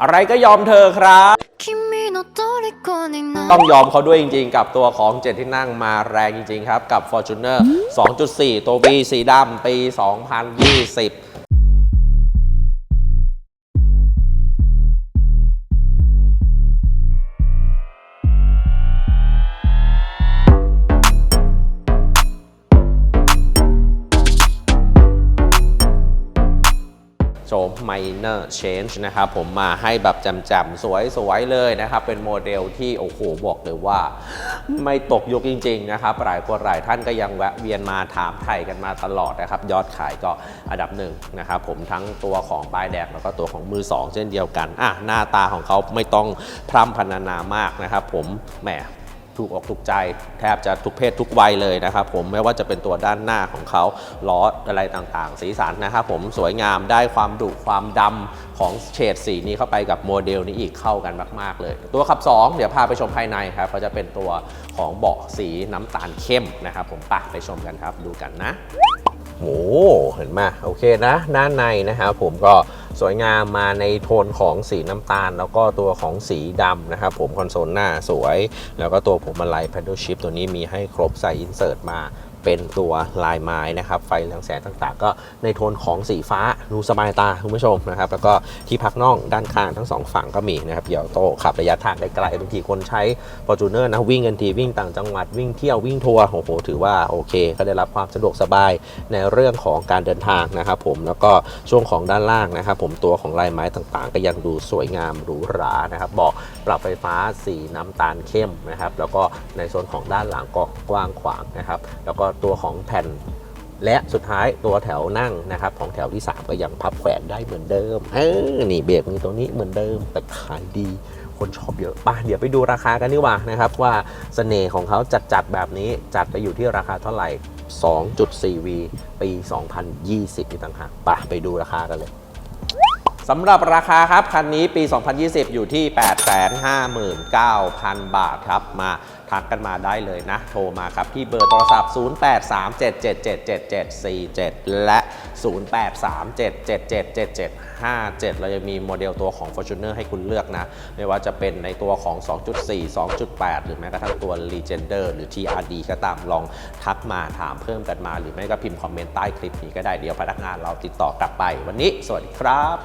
อะไรก็ยอมเธอครับ ต้องยอมเขาด้วยจริงๆ กับตัวของเจ็ดที่นั่งมาแรงจริงๆ ครับ กับ Fortuner 2.4 ตัว V สีดำปี 2020 ม minor change นะครับผมมาให้แบบจำๆสวยๆเลยนะครับ เป็นโมเดลที่โอ้โหบอกเลยว่า ไม่ตกยุคจริง ๆ นะครับ หลายคนหลายท่านก็ยังแวะเวียนมาถามไทยกันมาตลอดนะครับ ยอดขายก็อันดับหนึ่งนะครับผมทั้งตัวของป้ายแดงแล้วก็ตัวของมือ 2 เช่นเดียวกันอะหน้าตาของเขาไม่ต้องพร่ำพรรณนามากนะครับผมแหม ถูกอกถูกใจแทบจะทุกเพศทุกวัยเลยนะครับผมไม่ว่าจะเป็นตัวด้านหน้าของเขาล้ออะไรต่างๆ สีสันนะครับผมสวยงามได้ความดุความดำของเฉดสีนี้เข้าไปกับโมเดลนี้อีกเข้ากันมาก ๆ เลย ตัวขับ 2 เดี๋ยวพาไปชมภายในครับก็จะเป็นตัวของเบาะสีน้ำตาลเข้มนะครับผมปะไปชมกันครับดูกันนะโอ้เห็นไหมโอเคนะด้านในนะครับผมก็ สวยงามมาในโทนของสีน้ำตาล แล้วก็ตัวของสีดำนะครับผมคอนโซลหน้าสวย แล้วก็ตัวผมมาลัย paddle shift ตัวนี้มีให้ครบใส่อินเสิร์ตมา เป็นตัวลายไม้นะครับ ไฟเรืองแสงต่างๆ ก็ในโทนของสีฟ้าดูสบายตาคุณผู้ชมนะครับ แล้วก็ที่พักน่องด้านข้างทั้งสองฝั่งก็มีนะครับเดี๋ยวโตขับระยะทางไกลๆบางทีคนใช้ f o r t u n e r นะวิ่งกันทีวิ่งต่างจังหวัดวิ่งเที่ยววิ่งทัวร์โอ้โหถือว่าโอเค ก็ได้รับความสะดวกสบายในเรื่องของการเดินทางนะครับผมแล้วก็ช่วงของด้านล่างนะครับ ผมตัวของลายไม้ต่างๆ ก็ยังดูสวยงามหรูหรานะครับบาะปรับไฟฟ้าสีน้ำตาลเข้มนะครับแล้วก็ในโซนของด้านหลังก็กว้างขวางนะครับ แล้วก็ตัวของแผ่น และสุดท้ายตัวแถวนั่งนะครับ ของแถวที่ 3 ก็ยังพับแขวนได้เหมือนเดิมเออนี่เบรกมีตัวนี้เหมือนเดิมแต่ขายดีคนชอบเยอะป่ะเดี๋ยวไปดูราคากันดีกว่านะครับ ว่าเสน่ห์ของเขาจัดจัดๆแบบนี้จัดไปอยู่ที่ราคาเท่าไหร่ 2.4V ปี 2020นี่ต่างหากป่ะไปดูราคากันเลยสำหรับราคาครับ คันนี้ปี 2020 อยู่ที่ 859,000 บาทครับ มา ทักกันมาได้เลยนะ โทรมาครับที่เบอร์โทรศัพท์ 0837777747 และ 0837777757 เราจะมีโมเดลตัวของ Fortuner ให้คุณเลือกนะ ไม่ว่าจะเป็นในตัวของ 2.4 2.8 หรือแม้กระทั่งตัว Legender หรือ TRD ก็ตามลองทักมาถามเพิ่มกันมา หรือไม่ก็พิมพ์คอมเมนต์ใต้คลิปนี้ก็ได้เดี๋ยวพนักงานเราติดต่อกลับไปวันนี้ สวัสดีครับ